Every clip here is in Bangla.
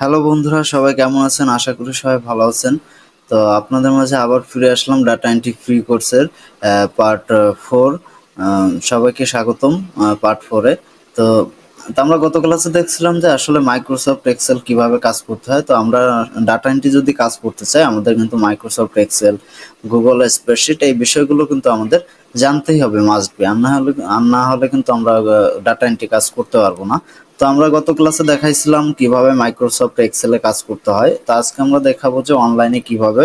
হ্যালো বন্ধুরা, সবাই কেমন আছেন? আশা করি সবাই ভালো আছেন। তো আপনাদের মাঝে আবার ফিরে আসলাম ডাটা এন্ট্রি ফ্রি কোর্সের পার্ট ফোর সবাইকে স্বাগতম পার্ট ফোরে তো আমরা গত ক্লাসে দেখছিলাম যে আসলে মাইক্রোসফট এক্সেল কীভাবে কাজ করতে হয়। তো আমরা ডাটা এন্ট্রি যদি কাজ করতে চাই, আমাদের কিন্তু মাইক্রোসফট এক্সেল গুগল স্প্রেডশিট এই বিষয়গুলো কিন্তু আমাদের জানতেই হবে মাস্ট বি আর না হলে, আর না হলে কিন্তু আমরা ডাটা এন্ট্রি কাজ করতে পারব না। তো আমরা গত ক্লাসে দেখাইছিলাম কীভাবে মাইক্রোসফট এক্সেলে কাজ করতে হয়। তো আজকে আমরা দেখাবো যে অনলাইনে কীভাবে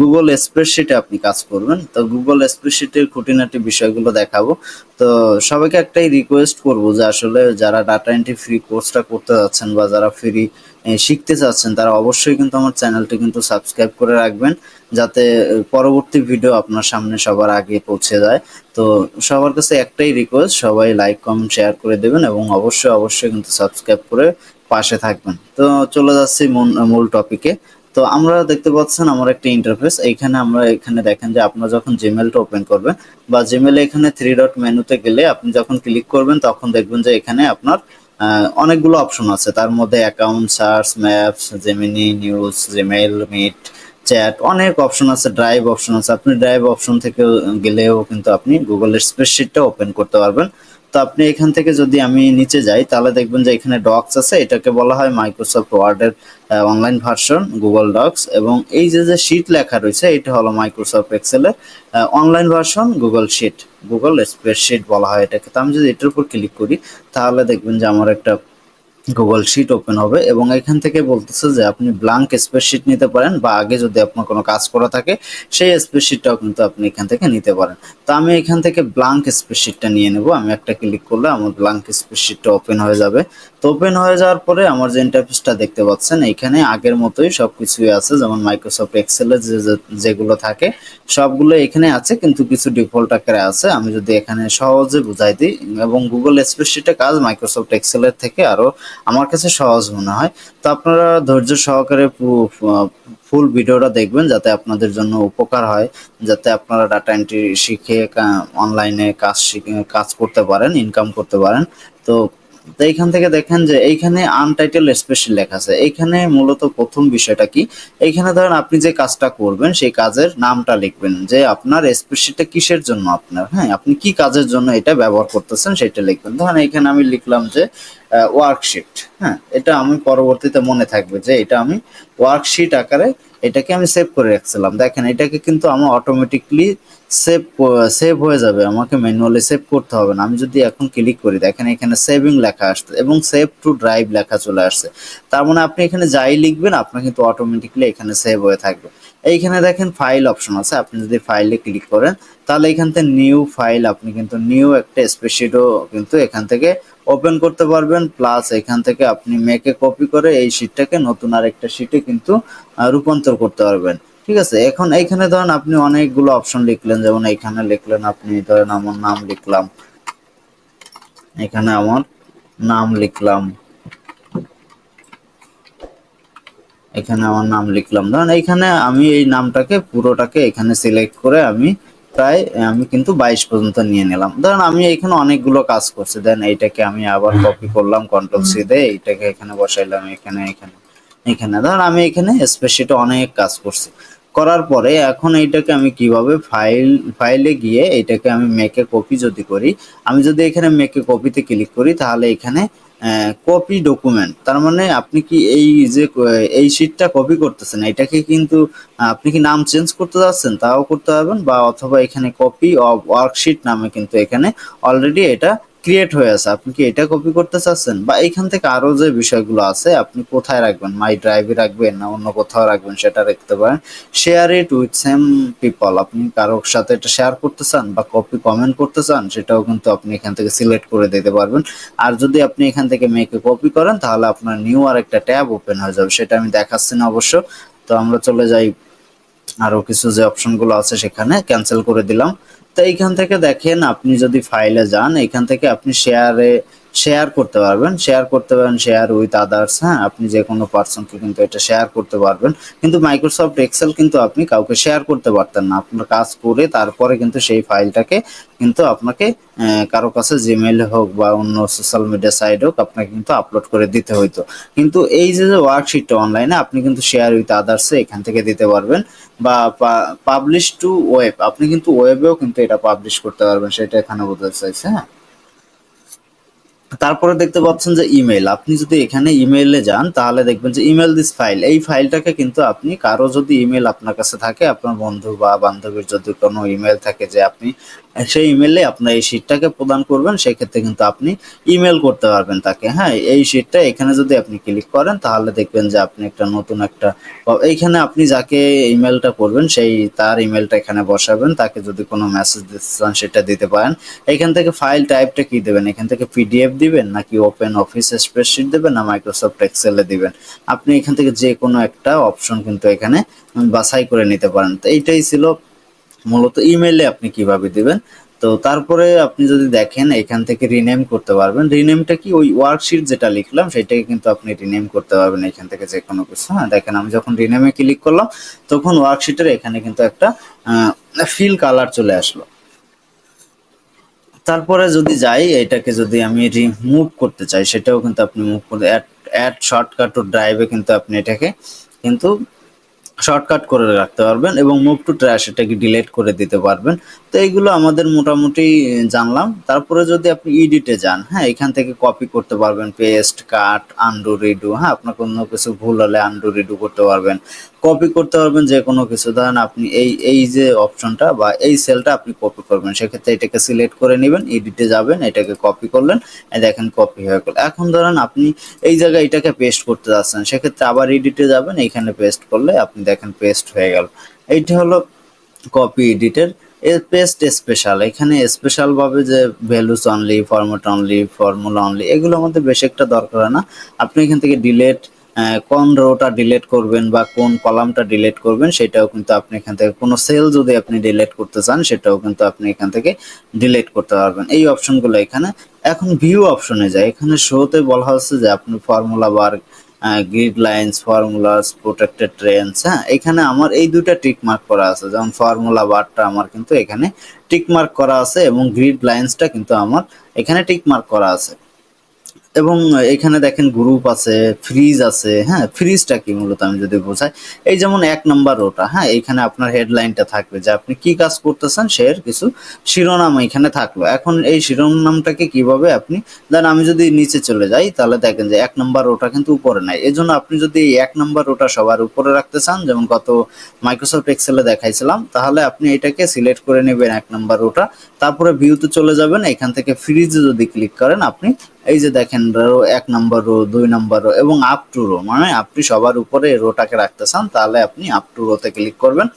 গুগল স্প্রেডশিটে আপনি কাজ করবেন। তো গুগল স্প্রেডশিটের খুঁটিনাটি বিষয়গুলো দেখাবো। তো সবাইকে একটাই রিকোয়েস্ট করব যে আসলে যারা ডাটা এন্ট্রি ফ্রি কোর্সটা করতে যাচ্ছেন বা যারা ফ্রি শিখতে চাচ্ছেন, তারা অবশ্যই কিন্তু আমার চ্যানেলটি কিন্তু সাবস্ক্রাইব করে রাখবেন, যাতে পরবর্তী ভিডিও আপনার সামনে সবার আগে পৌঁছে যায়। তো সবার কাছে একটাই রিকোয়েস্ট সবাই লাইক কমেন্ট শেয়ার করে দেবেন এবং অবশ্যই অবশ্যই কিন্তু সাবস্ক্রাইব করে পাশে থাকবেন। তো চলে যাচ্ছি মূল টপিকে তো আমরা দেখতে পাচ্ছেন আমার একটা ইন্টারফেস এইখানে আমরা এখানে দেখেন যে আপনারা যখন জিমেলটা ওপেন করবেন বা জিমেলে এখানে থ্রি ডট মেনুতে গেলে আপনি যখন ক্লিক করবেন তখন দেখবেন যে এখানে আপনার অনেকগুলো অপশন আছে। তার মধ্যে account search maps Gemini news Gmail meet chat অনেক অপশন আছে ড্রাইভ অপশন আছে। আপনি ড্রাইভ অপশন থেকে গেলেও কিন্তু আপনি গুগলের স্প্রেডশিটটা ওপেন করতে পারবেন। তো আপনি এখান থেকে যদি আমি নিচে যাই, তাহলে দেখবেন যে এখানে ডক্স আছে, এটাকে বলা হয় মাইক্রোসফট ওয়ার্ডের অনলাইন ভার্সন গুগল ডক্স এবং এই যে যে শিট লেখা রয়েছে, এটা হলো Microsoft এক্সেলের online version Google sheet Google spreadsheet বলা হয় এটাকে। তো আমি যদি এটার উপর ক্লিক করি, তাহলে দেখবেন যে আমার একটা গুগল শিট ওপেন হবে এবং এখান থেকে বলতেছে যে আপনি ব্লাঙ্ক স্প্রেডশিট নিতে পারেন বা আগে যদি আপনার কোনো কাজ করা থাকে, সেই স্প্রেডশিটটাও কিন্তু আপনি এখান থেকে নিতে পারেন। তো আমি এখান থেকে ব্লাঙ্ক স্প্রেডশিটটা নিয়ে নেব। আমি একটা ক্লিক করলে আমার ব্লাঙ্ক স্প্রেডশিটটা ওপেন হয়ে যাবে। তো ওপেন হয়ে যাওয়ার পরে আমার যে ইন্টারফেসটা দেখতে পাচ্ছেন, এখানে আগের মতোই সব কিছুই আছে। যেমন মাইক্রোসফট এক্সেলের যে যেগুলো থাকে, সবগুলো এখানে আছে, কিন্তু কিছু ডিফল্ট আকারে আছে। আমি যদি এখানে সহজে বুঝাই দিই, এবং গুগল স্প্রেডশিটের কাজ মাইক্রোসফট এক্সেলের থেকে আরও আমার কাছে সহজ মনে হয়। তো আপনারা ধৈর্য সহকারে ফুল ভিডিওটা দেখবেন যাতে আপনাদের জন্য উপকার হয়, যাতে আপনারা ডাটা এন্ট্রি শিখে অনলাইনে কাজ শিখে, কাজ করতে পারেন ইনকাম করতে পারেন। তো তো এইখান থেকে দেখেন যে এইখানে আনটাইটেল স্পেশাল লেখা আছে। এইখানে মূলত প্রথম বিষয়টা কি? এইখানে ধরেন আপনি যে কাজটা করবেন, সেই কাজের নামটা লিখবেন যে আপনার স্পেশালটা কিসের জন্য আপনার? হ্যাঁ আপনি কি কাজের জন্য এটা ব্যবহার করতেছেন সেটা লিখবেন। ধরেন এখানে আমি লিখলাম যে ওয়ার্কশিট হ্যাঁ এটা আমি পরবর্তীতে মনে থাকবে যে এটা আমি ওয়ার্কশিট আকারে এটাকে আমি সেভ করে রাখছিলাম। দেখেন, এটাকে কিন্তু আমার অটোমেটিকলি সেভ সেভ হয়ে যাবে। আমাকে ম্যানুয়ালি সেভ করতে হবে না। আমি যদি এখন ক্লিক করি, দেখেন এখানে সেভিং লেখা আসছে এবং সেভ টু ড্রাইভ লেখা চলে আসছে। তার মানে আপনি এখানে যাই লিখবেন, আপনার কিন্তু অটোমেটিকলি এখানে সেভ হয়ে থাকবে। এইখানে দেখেন ফাইল অপশন আছে। আপনি যদি ফাইলে ক্লিক করেন, তাহলে এখান থেকে নিউ ফাইল আপনি কিন্তু নিউ একটা স্প্রেডশিটও কিন্তু এখান থেকে ওপেন করতে পারবেন প্লাস এখান থেকে আপনি মেকে কপি করে এই শিটটাকে নতুন আরেকটা শিটে কিন্তু রূপান্তর করতে পারবেন। ঠিক আছে? এখন এইখানে ধরেন আপনি অনেকগুলো অপশন লিখলেন, যেমন এইখানে লিখলেন আপনি ধরেন আমার নাম লিখলাম। এখানে আমার নাম লিখলাম। এখানে আমার নাম লিখলাম। ধরেন এইখানে আমি এই নামটাকে, পুরোটাকে এখানে সিলেক্ট করে আমি প্রায় আমি কিন্তু বাইশ পর্যন্ত নিয়ে নিলাম। ধরেন আমি এখানে অনেকগুলো কাজ করছি। দেন এইটাকে আমি আবার কপি করলাম কন্ট্রোল সি দিয়ে এইটাকে এখানে বসাইলাম এখানে এখানে এখানে। ধরেন আমি এখানে স্পেশিটা অনেক কাজ করছি। করার পরে এখন এইটাকে আমি কীভাবে ফাইল ফাইলে গিয়ে এইটাকে আমি মেকে কপি যদি করি আমি যদি এখানে মেকে কপিতে ক্লিক করি তাহলে এখানে কপি ডকুমেন্ট তার মানে আপনি কি এই যে, এই শিটটা কপি করতেছেন, এটাকে কিন্তু আপনি কি নাম চেঞ্জ করতে যাচ্ছেন, তাও করতে পারবেন, বা অথবা এখানে কপি অফ ওয়ার্কশিট নামে কিন্তু এখানে অলরেডি এটা ক্রিয়েট হয়ে আছে আপনি কি এটা কপি করতে চাচ্ছেন? বা এইখান থেকে আরও যে বিষয়গুলো আছে, আপনি কোথায় রাখবেন? মাই ড্রাইভে রাখবেন না অন্য কোথাও রাখবেন সেটা রাখতে পারেন। Share it with same people আপনি কারোর সাথে এটা শেয়ার করতে চান বা কপি কমেন্ট করতে চান, সেটাও কিন্তু আপনি এখান থেকে সিলেক্ট করে দিতে পারবেন। আর যদি আপনি এখান থেকে মেকে কপি করেন, তাহলে আপনার নিউ আর একটা ট্যাব ওপেন হয়ে যাবে, সেটা আমি দেখাচ্ছি না অবশ্য। তো আমরা চলে যাই। আরও কিছু যে অপশনগুলো আছে সেখানে ক্যান্সেল করে দিলাম। তো এখান থেকে দেখেন আপনি যদি ফাইলে যান এখান থেকে আপনি শেয়ারে শেয়ার করতে পারবেন শেয়ার করতে পারবেন শেয়ার উইথ আদার্স হ্যাঁ? আপনি যে কোনো পার্সনকে কিন্তু এটা শেয়ার করতে পারবেন। কিন্তু মাইক্রোসফট এক্সেল কিন্তু আপনি কাউকে শেয়ার করতে পারতেন না। আপনার কাজ করে তারপরে কিন্তু সেই ফাইলটাকে কিন্তু আপনাকে কারও কাছে জিমেইল হোক বা অন্য সোশ্যাল মিডিয়া সাইট হোক, আপনাকে কিন্তু আপলোড করে দিতে হইতো। কিন্তু এই যে ওয়ার্কশিটটা অনলাইনে আপনি কিন্তু শেয়ার উইথ আদার্সে এখান থেকে দিতে পারবেন। বা পাবলিশ টু ওয়েব আপনি কিন্তু ওয়েবেও কিন্তু এটা পাবলিশ করতে পারবেন, সেটা এখানে বোঝাতে চাইছে হ্যাঁ? তারপরে দেখতে পাচ্ছেন যে ইমেল আপনি যদি এখানে ইমেইলে যান, তাহলে দেখবেন যে ইমেল দিস ফাইল এই ফাইলটাকে কিন্তু আপনি, কারও যদি ইমেল আপনার কাছে থাকে, আপনার বন্ধু বা বান্ধবীর যদি কোনো ইমেল থাকে যে আপনি, সেই ইমেলে আপনার এই শিটটাকে প্রদান করবেন, সেক্ষেত্রে কিন্তু আপনি ইমেল করতে পারবেন তাকে। হ্যাঁ এই শিটটা এখানে যদি আপনি ক্লিক করেন, তাহলে দেখবেন যে আপনি একটা নতুন একটা, এইখানে আপনি যাকে ইমেলটা করবেন, সেই তার ইমেলটা এখানে বসাবেন। তাকে যদি কোনো মেসেজ দিতে চান, সেটা দিতে পারেন। এখান থেকে ফাইল টাইপটা কি দেবেন? এখান থেকে পিডিএফ দিবেন নাকি ওপেন অফিস স্প্রেডশিট দেবেন না মাইক্রোসফট এক্সেলে দিবেন? আপনি এখান থেকে যে কোনো একটা অপশন কিন্তু এখানে বাছাই করে নিতে পারেন। তো এইটাই ছিল মূলত ইমেলে আপনি কীভাবে দিবেন। তো তারপরে আপনি যদি দেখেন এখান থেকে রিনেম করতে পারবেন। রিনেমটা কি? ওই ওয়ার্কশিট যেটা লিখলাম, সেটাকে কিন্তু আপনি রিনেম করতে পারবেন এখান থেকে যে কোনো কিছু। হ্যাঁ দেখেন আমি যখন রিনেমে ক্লিক করলাম, তখন ওয়ার্কশিটের এখানে কিন্তু একটা ফিল কালার চলে আসলো। তারপরে যদি যাই, এটাকে যদি আমি রিমুভ করতে চাই, সেটাও কিন্তু আপনি মুভ করতে অ্যাড শর্টকাট ও ড্রাইভে কিন্তু আপনি এটাকে কিন্তু শর্টকাট করে রাখতে পারবেন এবং মুভ টু ট্র্যাশ এটাকে ডিলেট করে দিতে পারবেন। তো এইগুলো আমাদের মোটামুটি জানলাম। তারপরে যদি আপনি ইডিটে যান হ্যাঁ এখান থেকে কপি করতে পারবেন পেস্ট কাট আন্ডু রিডু হ্যাঁ আপনার কোনো কিছু ভুল হলে আন্ডু রিডু করতে পারবেন। কপি করতে পারবেন যে কোনো কিছু। ধরেন আপনি এই এই যে অপশনটা বা এই সেলটা আপনি কপি করবেন, সেক্ষেত্রে এটাকে সিলেক্ট করে নেবেন এডিটে যাবেন, এটাকে কপি করলেন দেখেন কপি হয়ে গেল। এখন ধরেন আপনি এই জায়গায় এটাকে পেস্ট করতে যাচ্ছেন, সেক্ষেত্রে আবার এডিটে যাবেন এইখানে পেস্ট করলে আপনি দেখেন পেস্ট হয়ে গেল। এইটা হলো কপি এডিটের পেস্ট স্পেশাল এখানে স্পেশালভাবে যে values only format only formula only এগুলো আমাদের বেশি একটা দরকার হয় না। আপনি এখান থেকে ডিলেট কোন রোটা ডিলেট করবেন বা কোন কলামটা ডিলেট করবেন সেটাও কিন্তু আপনি এখান থেকে, কোনো সেল যদি আপনি ডিলেট করতে চান সেটাও কিন্তু আপনি এখান থেকে ডিলেট করতে পারবেন। এই অপশনগুলো এখানে। এখন ভিউ অপশনে যায় এখানে শোতে বলা হচ্ছে যে আপনি formula bar grid lines formulas protected ranges হ্যাঁ? এখানে আমার এই দুটা টিক মার্ক করা আছে। যেমন ফর্মুলা বারটা আমার কিন্তু এখানে টিক মার্ক করা আছে এবং গ্রিড লাইন্সটা কিন্তু আমার এখানে টিক মার্ক করা আছে। এবং এখানে দেখেন গ্রুপ আছে ফ্রিজ আছে হ্যাঁ ফ্রিজটা কি মূলত আমি যদি বোঝাই? এই যেমন এক নাম্বার ওটা হ্যাঁ এখানে আপনার হেডলাইনটা থাকবে যে আপনি কি কাজ করতেছেন সে কিছু শিরোনাম এখানে থাকল। এখন এই শিরোনামটাকে কীভাবে আপনি দেন আমি যদি নিচে চলে যাই, তাহলে দেখেন যে এক নাম্বার ওটা কিন্তু উপরে নাই। এই জন্য আপনি যদি এক নাম্বার ওটা সবার উপরে রাখতে চান, যেমন গত মাইক্রোসফট এক্সেলে দেখাইছিলাম, তাহলে আপনি এটাকে সিলেক্ট করে নেবেন এক নাম্বার ওটা তারপরে ভিউতে চলে যাবেন, এখান থেকে ফ্রিজে যদি ক্লিক করেন, আপনি এই যে দেখেন রো এক নম্বর রো দুই নম্বর রো এবং আপ টু রো মানে আপনি সবার উপরে রোটাকে রাখতে চান, তাহলে আপনি আপ টু রোতে ক্লিক করবেন।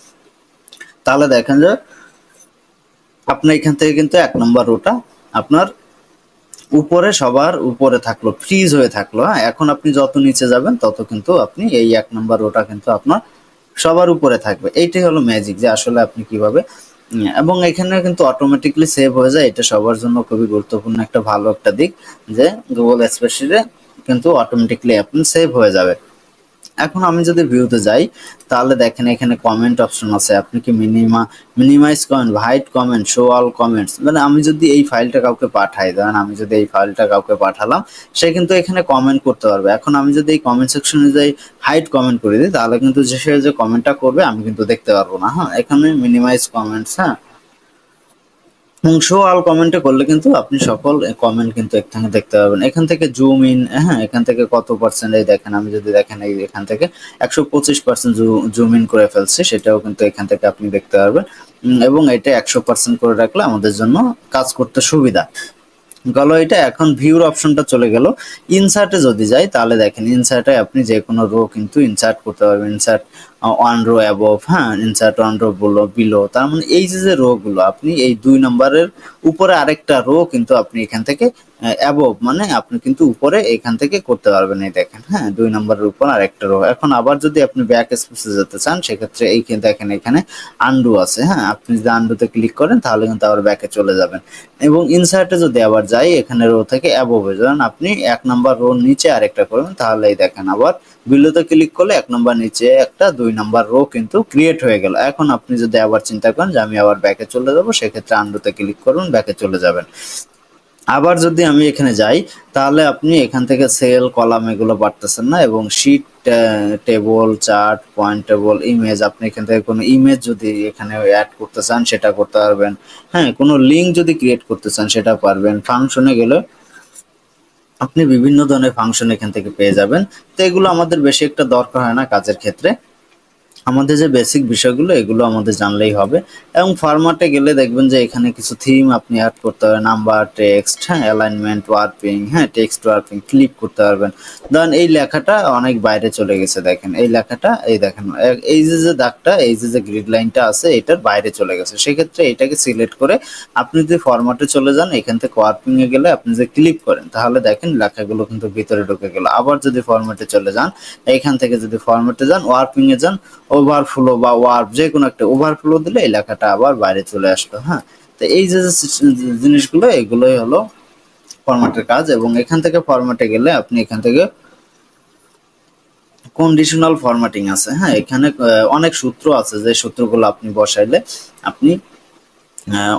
তাহলে দেখেন যে আপনার এখান থেকে কিন্তু এক নম্বর রোটা আপনার উপরে, সবার উপরে থাকল ফ্রিজ হয়ে থাকল হ্যাঁ? এখন আপনি যত নিচে যাবেন, তত কিন্তু আপনি এই এক নম্বর রোটা কিন্তু আপনার সবার উপরে থাকবে। এইটাই হলো ম্যাজিক যে আসলে আপনি কীভাবে এবং এখানে কিন্তু অটোমেটিকলি সেভ হয়ে যায়। এটা সবার জন্য খুবই গুরুত্বপূর্ণ একটা ভালো একটা দিক যে গুগল স্প্রেডশিটে কিন্তু অটোমেটিকলি আপনি সেভ হয়ে যাবে। এখন আমি যদি ভিউতে যাই, তাহলে দেখেন এখানে কমেন্ট অপশন আছে। আপনি কি minima minimize comment hide comment show all comments মানে আমি যদি এই ফাইলটা কাউকে পাঠাই, ধরেন আমি যদি এই ফাইলটা কাউকে পাঠালাম, সে কিন্তু এখানে কমেন্ট করতে পারবে। এখন আমি যদি এই কমেন্ট সেকশনে যাই হাইট কমেন্ট করে দিই, তাহলে কিন্তু যে সে যে কমেন্টটা করবে, আমি কিন্তু দেখতে পারব না। হ্যাঁ এখানে মিনিমাইজ কমেন্টস হ্যাঁ? শো আল কমেন্টে করলে কিন্তু আপনি সকল কমেন্ট কিন্তু এখানে দেখতে পাবেন। এখান থেকে জুম ইন হ্যাঁ এখান থেকে কত পার্সেন্ট এই দেখেন, আমি যদি দেখেন এই এখান থেকে একশো পঁচিশ পার্সেন্ট জুম ইন করে ফেলছে, সেটাও কিন্তু এখান থেকে আপনি দেখতে পারবেন। এবং এটা একশো পার্সেন্ট করে রাখলে আমাদের জন্য কাজ করতে সুবিধা। গেল এটা, এখন ভিউর অপশনটা চলে গেল। ইনসার্টে যদি যাই, তাহলে দেখেন ইনসার্টে আপনি যে কোনো রো কিন্তু ইনসার্ট করতে পারবেন। ইনসার্ট ওয়ান রো অ্যাবভ হ্যাঁ ইনসার্ট ওয়ান রো বলো বিলো তার মানে এই যে যে রোগুলো আপনি এই দুই নম্বরের উপরে আরেকটা রো কিন্তু আপনি এখান থেকে অ্যাবভ মানে আপনি কিন্তু উপরে এখান থেকে করতে পারবেন এই দেখেন হ্যাঁ দুই নম্বরের উপর আরেকটা রো এখন আবার যদি আপনি ব্যাক স্পেসে যেতে চান, সেক্ষেত্রে এই দেখেন এখানে আন্ডু আছে হ্যাঁ আপনি যদি আন্ডুতে ক্লিক করেন, তাহলে কিন্তু আবার ব্যাকে চলে যাবেন। এবং ইনসার্টে যদি আবার যাই, এখানে রো থেকে অ্যাবভে যান, আপনি এক নম্বর রো নিচে আরেকটা করবেন, তাহলে এই দেখেন আবার বিলোতে ক্লিক করলে এক নম্বর নিচে একটা, দুই নাম্বার রো কিন্তু ক্রিয়েট হয়ে গেল। এখন আপনি যদি আবার চিন্তা করেন যে আমি আবার ব্যাকে চলে যাব, সেক্ষেত্রে আন্ডুতে ক্লিক করুন ব্যাকে চলে যাবেন। আবার যদি আমি এখানে যাই, তাহলে আপনি এখান থেকে সেল কলাম এগুলো পারতেছেন না এবং sheet table chart point table image আপনি এখান থেকে কোনো ইমেজ যদি এখানে অ্যাড করতে চান, সেটা করতে পারবেন। হ্যাঁ কোনো লিঙ্ক যদি ক্রিয়েট করতে চান, সেটা পারবেন। ফাংশনে গেলে আপনি বিভিন্ন ধরনের ফাংশন এখান থেকে পেয়ে যাবেন। তো এগুলো আমাদের বেশি একটা দরকার হয় না কাজের ক্ষেত্রে। আমাদের যে বেসিক বিষয়গুলো, এগুলো আমাদের জানলেই হবে। এবং ফরম্যাটে গেলে দেখবেন যে এখানে কিছু থিম আপনি অ্যাড করতে হবে নাম্বার টেক্সট হ্যাঁ অ্যালাইনমেন্ট ওয়ার্পিং হ্যাঁ টেক্সট ওয়ার্পিং ক্লিক করতে পারবেন। ধরেন এই লেখাটা অনেক বাইরে চলে গেছে, দেখেন। এই লেখাটা, এই দেখেন এই যে যে দাগটা, এই যে যে গ্রিড লাইনটা আছে, এটার বাইরে চলে গেছে। সেক্ষেত্রে এটাকে সিলেক্ট করে আপনি যদি ফরম্যাটে চলে যান, এখান থেকে ওয়ার্পিংয়ে গেলে আপনি যে ক্লিক করেন, তাহলে দেখেন লেখাগুলো কিন্তু ভিতরে ঢুকে গেল। আবার যদি ফরম্যাটে চলে যান, এখান থেকে যদি ফরম্যাটে যান ওয়ার্পিং এ যান ওভারফ্লো বা ওয়ার্প যে কোনো একটা ওভারফ্লো দিলে এলাকাটা আবার বাইরে চলে আসলো হ্যাঁ? তো এই যে জিনিসগুলো, এগুলোই হলো ফরম্যাটের কাজ এবং এখান থেকে ফরম্যাটে গেলে আপনি এখান থেকে কন্ডিশনাল ফরম্যাটিং আছে হ্যাঁ? এখানে অনেক সূত্র আছে যে সূত্রগুলো আপনি বসাইলে আপনি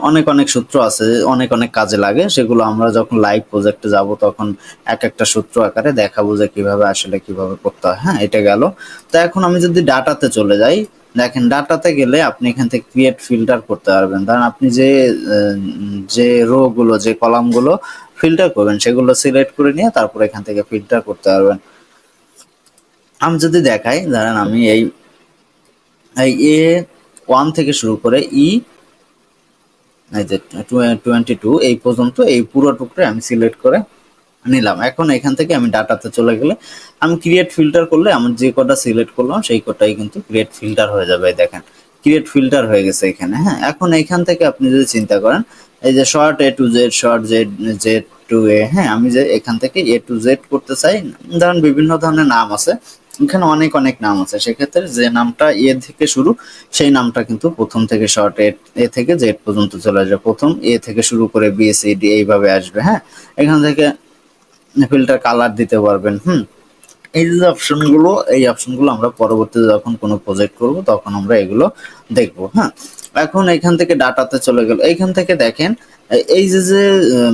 অনেক অনেক সূত্র আছে, অনেক অনেক কাজে লাগে। সেগুলো আমরা যখন লাইভ প্রজেক্টে যাব, তখন এক একটা সূত্র আকারে দেখাবো যে কীভাবে আসলে কীভাবে করতে হয়। হ্যাঁ এটা গেল। তো এখন আমি যদি ডাটাতে চলে যাই, দেখেন ডাটাতে গেলে আপনি এখান থেকে ক্রিয়েট ফিল্টার করতে পারবেন। কারণ আপনি যে যে রো গুলো যে কলামগুলো ফিল্টার করবেন, সেগুলো সিলেক্ট করে নিয়ে তারপর এখান থেকে ফিল্টার করতে পারবেন। আমি যদি দেখাই, ধরেন আমি এই এ ওয়ান থেকে শুরু করে ই এই যে টোয়েন্টি টু এই পর্যন্ত এই পুরো টুকরে আমি সিলেক্ট করে নিলাম। এখন এখান থেকে আমি ডাটাতে চলে গেলে আমি ক্রিয়েট ফিল্টার করলে আমার যে কটা সিলেক্ট করলাম, সেই কটাই কিন্তু ক্রিয়েট ফিল্টার হয়ে যাবে দেখেন। ক্রিয়েট ফিল্টার হয়ে গেছে এখানে হ্যাঁ? এখন এখান থেকে আপনি যদি চিন্তা করেন, এই যে sort A to Z sort Z Z to A হ্যাঁ? আমি যে এখান থেকে এ টু জেড করতে চাই, ধরেন বিভিন্ন ধরনের নাম আছে এখানে অনেক অনেক নাম আছে। সেক্ষেত্রে যে নামটা এ থেকে শুরু, সেই নামটা কিন্তু প্রথম থেকে শর্ট এ থেকে জেড পর্যন্ত চলে আসবে। প্রথম এ থেকে শুরু করে বি সি ডি এইভাবে আসবে হ্যাঁ? এখান থেকে ফিল্টার কালার দিতে পারবেন, হুম? এই যে অপশনগুলো এই অপশনগুলো আমরা পরবর্তীতে যখন কোনো প্রজেক্ট করব, তখন আমরা এগুলো দেখব হ্যাঁ? এখন এখান থেকে ডাটাতে চলে গেল। এইখান থেকে দেখেন, এই যে যে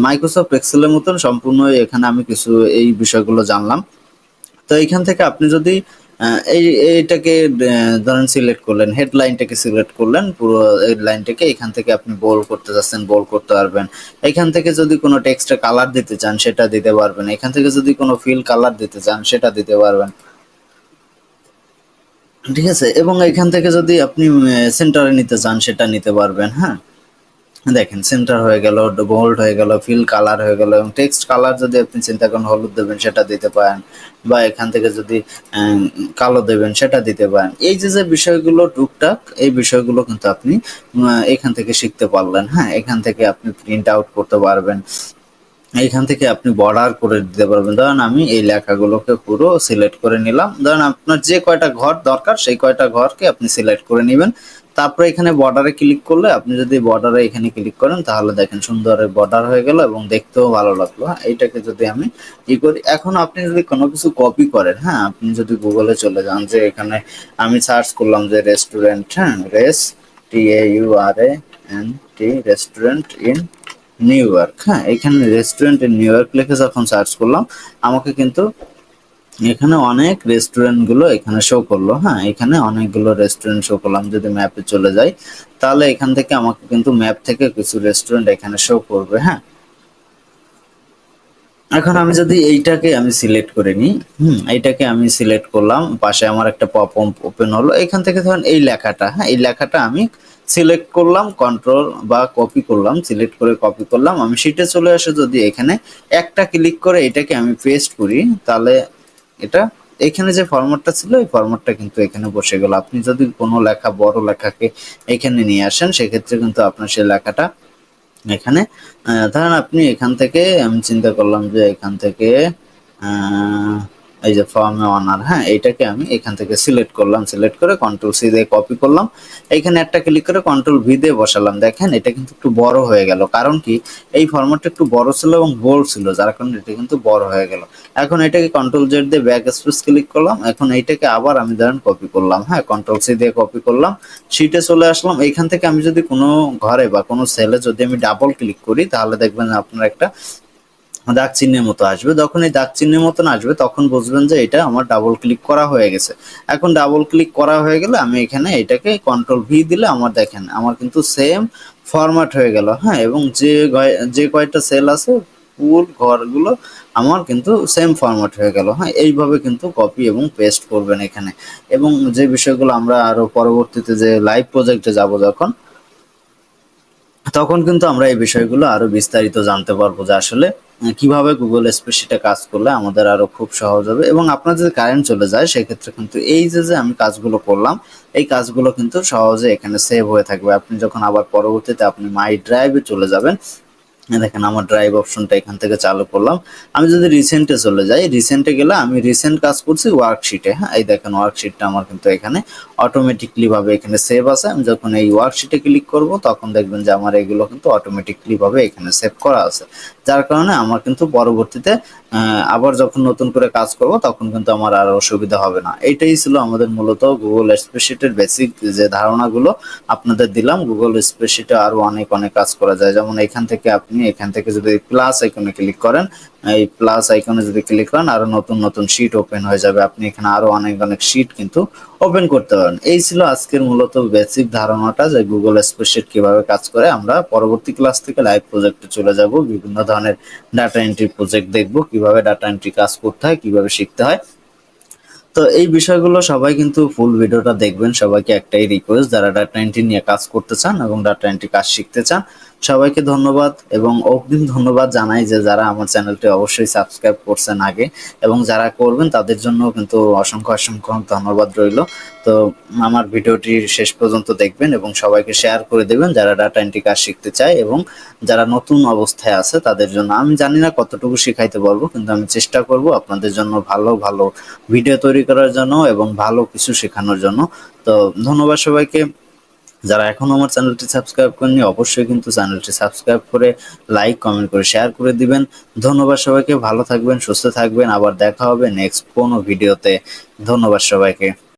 মাইক্রোসফট এক্সেলের মতন সম্পূর্ণ এখানে আমি কিছু এই বিষয়গুলো জানলাম। তো এইখান থেকে আপনি যদি এই, এইটাকে ধরেন সিলেক্ট করলেন হেডলাইনটাকে সিলেক্ট করলেন, পুরো হেডলাইনটাকে এখান থেকে আপনি বোল করতে যাচ্ছেন বোল করতে পারবেন। এখান থেকে যদি কোনো টেক্সটে কালার দিতে চান, সেটা দিতে পারবেন। এখান থেকে যদি কোনো ফিল কালার দিতে চান, সেটা দিতে পারবেন। ঠিক আছে? এবং এখান থেকে যদি আপনি সেন্টারে নিতে চান, সেটা নিতে পারবেন হ্যাঁ? দেখেন সেন্টার হয়ে গেল বোল্ড হয়ে গেল ফিল কালার হয়ে গেল এবং টেক্সট কালার যদি আপনি চিন্তা করেন, হলুদ দেবেন, সেটা দিতে পারেন বা এখান থেকে যদি কালো দেবেন, সেটা দিতে পারেন। এই যে যে বিষয়গুলো টুকটাক, এই বিষয়গুলো কিন্তু আপনি এখান থেকে শিখতে পারলেন। হ্যাঁ এখান থেকে আপনি প্রিন্ট আউট করতে পারবেন। এইখান থেকে আপনি বর্ডার করে দিতে পারবেন। ধরেন আমি এই লেখাগুলোকে পুরো সিলেক্ট করে নিলাম। ধরেন আপনার যে কয়টা ঘর দরকার, সেই কয়টা ঘরকে আপনি সিলেক্ট করে নেবেন। তারপরে এখানে বর্ডারে ক্লিক করলে আপনি যদি বর্ডারে এখানে ক্লিক করেন, তাহলে দেখেন সুন্দর বর্ডার হয়ে গেল এবং দেখতেও ভালো লাগল। হ্যাঁ এইটাকে যদি আমি ই করি, এখন আপনি যদি কোনো কিছু কপি করেন হ্যাঁ আপনি যদি গুগলে চলে যান যে এখানে আমি সার্চ করলাম যে রেস্টুরেন্ট হ্যাঁ res T A U R A N T restaurant in New York হ্যাঁ এখানে রেস্টুরেন্ট ইন নিউ ইয়র্ক লিখে যখন সার্চ করলাম, আমাকে কিন্তু এখানে অনেক রেস্টুরেন্টগুলো এখানে শো করল। হ্যাঁ এখানে অনেকগুলো রেস্টুরেন্ট শো করলাম যদি ম্যাপে চলে যাই, তাহলে এখান থেকে আমাকে কিন্তু ম্যাপ থেকে কিছু রেস্টুরেন্ট এখানে শো করবে হ্যাঁ? এখন আমি যদি এইটাকে আমি সিলেক্ট করে নিই, হুম, এইটাকে আমি সিলেক্ট করলাম, পাশে আমার একটা পপ ওপেন হলো। এখান থেকে ধরেন এই লেখাটা হ্যাঁ এই লেখাটা আমি সিলেক্ট করলাম কন্ট্রোল বা কপি করলাম সিলেক্ট করে কপি করলাম। আমি সিটে চলে আসে যদি এখানে একটা ক্লিক করে এটাকে আমি পেস্ট করি, তাহলে এটা, এখানে যে ফরম্যাটটা ছিল, এই ফরম্যাটটা কিন্তু এখানে বসে গেল। আপনি যদি কোনো লেখা, বড় লেখাকে এখানে নিয়ে আসেন, সেক্ষেত্রে কিন্তু আপনার সেই লেখাটা এখানে ধরেন আপনি এখান থেকে, আমি চিন্তা করলাম যে এখান থেকে এই যে ফর্মে অনার হ্যাঁ এটাকে আমি এখান থেকে সিলেক্ট করলাম সিলেক্ট করে কন্ট্রোল সি দিয়ে কপি করলাম। এখানে একটা ক্লিক করে কন্ট্রোল ভি দিয়ে বসালাম। দেখেন, এটা কিন্তু একটু বড় হয়ে গেল। কারণ কি? এই ফরম্যাটটা একটু বড় ছিল এবং বোল্ড ছিল, যার কারণে এটা কিন্তু বড় হয়ে গেল। এখন এটাকে কন্ট্রোল জেড দিয়ে ব্যাক স্পেস ক্লিক করলাম। এখন এইটাকে আবার আমি ধরেন কপি করলাম। হ্যাঁ কন্ট্রোল সি দিয়ে কপি করলাম। শিটে চলে আসলাম। এইখান থেকে আমি যদি কোনো ঘরে বা কোনো সেলে যদি আমি ডাবল ক্লিক করি, তাহলে দেখবেন আপনার একটা দাগ চিহ্নের মতো আসবে। যখন এই দাগ চিহ্নের মতন আসবে, তখন বুঝবেন যে এটা আমার ডাবল ক্লিক করা হয়ে গেছে। এখন ডাবল ক্লিক করা হয়ে গেলে আমি এখানে এটাকে কন্ট্রোল ভি দিলে আমার দেখেন, আমার কিন্তু সেম ফরম্যাট হয়ে গেল হ্যাঁ? এবং যে যে কয়টা সেল আছে ফুল ঘরগুলো আমার কিন্তু সেম ফরম্যাট হয়ে গেল হ্যাঁ? এইভাবে কিন্তু কপি এবং পেস্ট করবেন এখানে। এবং যে বিষয়গুলো আমরা আরও পরবর্তীতে যে লাইভ প্রজেক্টে যাব যখন, তখন কিন্তু আমরা এই বিষয়গুলো আরও বিস্তারিত জানতে পারব যে আসলে কীভাবে গুগল স্প্রেডশিটে কাজ করলে আমাদের আরও খুব সহজ হবে এবং আপনার যদি কারেন্ট চলে যায়, সেক্ষেত্রে কিন্তু এই যে যে আমি কাজগুলো করলাম, এই কাজগুলো কিন্তু সহজে এখানে সেভ হয়ে থাকবে। আপনি যখন আবার পরবর্তীতে আপনি মাই ড্রাইভে চলে যাবেন দেখেন আমার ড্রাইভ অপশনটা এখান থেকে চালু করলাম। আমি যদি রিসেন্টে চলে যাই রিসেন্টে গেলে আমি রিসেন্ট কাজ করছি ওয়ার্কশিটে হ্যাঁ? এই দেখেন ওয়ার্কশিটটা আমার কিন্তু এখানে অটোমেটিকলি ভাবে এখানে সেভ আছে। আমি যখন এই ওয়ার্কশিটে ক্লিক করব, তখন দেখবেন যে আমার এগুলো কিন্তু অটোমেটিকলি ভাবে এখানে সেভ করা আছে। যার কারণে আমার কিন্তু পরবর্তীতে আবার যখন নতুন করে কাজ করব, তখন কিন্তু আমার আর অসুবিধা হবে না। এইটাই ছিল আমাদের মূলত গুগল স্প্রেডশিটের বেসিক যে ধারণাগুলো আপনাদের দিলাম। গুগল স্প্রেডশিটে আরও অনেক অনেক কাজ করা যায়। যেমন এখান থেকে আপনি এখান থেকে যদি প্লাস আইকনে ক্লিক করেন, এই প্লাস আইকনে যদি ক্লিক করেন, আরও নতুন নতুন শিট ওপেন হয়ে যাবে। আপনি এখানে আরও অনেক অনেক শিট কিন্তু ওপেন করতে পারেন। এই ছিল আজকের মূলত বেসিক ধারণাটা যে গুগল স্প্রেডশিট কীভাবে কাজ করে। আমরা পরবর্তী ক্লাস থেকে লাইভ প্রজেক্টে চলে যাব। বিভিন্ন ধরনের ডাটা এন্ট্রি প্রজেক্ট দেখব, কীভাবে ডাটা এন্ট্রি কাজ করতে হয়, কীভাবে শিখতে হয়। তো এই বিষয়গুলো সবাই কিন্তু ফুল ভিডিওটা দেখবেন। সবাইকে একটাই রিকোয়েস্ট যারা ডাটা এন্ট্রি নিয়ে কাজ করতে চান এবং ডাটা এন্ট্রি কাজ শিখতে চান সবাইকে ধন্যবাদ এবং অগ্রিম ধন্যবাদ জানাই যে যারা আমার চ্যানেলটি অবশ্যই সাবস্ক্রাইব করছেন আগে এবং যারা করবেন তাদের জন্য কিন্তু অসংখ্য অসংখ্য ধন্যবাদ রইল। তো আমার ভিডিওটি শেষ পর্যন্ত দেখবেন এবং সবাইকে শেয়ার করে দেবেন যারা ডাটা এন্ট্রি কাজ শিখতে চায় এবং যারা নতুন অবস্থায় আছে তাদের জন্য। আমি জানি না কতটুকু শিখাইতে পারব, কিন্তু আমি চেষ্টা করব আপনাদের জন্য ভালো ভালো ভিডিও তৈরি করার জন্য এবং ভালো কিছু শেখানোর জন্য। তো ধন্যবাদ সবাইকে। যারা এখনও আমার চ্যানেলটি সাবস্ক্রাইব করেনি অবশ্যই কিন্তু চ্যানেলটি সাবস্ক্রাইব করে লাইক, কমেন্ট করে শেয়ার করে দিবেন। ধন্যবাদ সবাইকে, ভালো থাকবেন, সুস্থ থাকবেন। আবার দেখা হবে নেক্সট কোনো ভিডিওতে। ধন্যবাদ সবাইকে।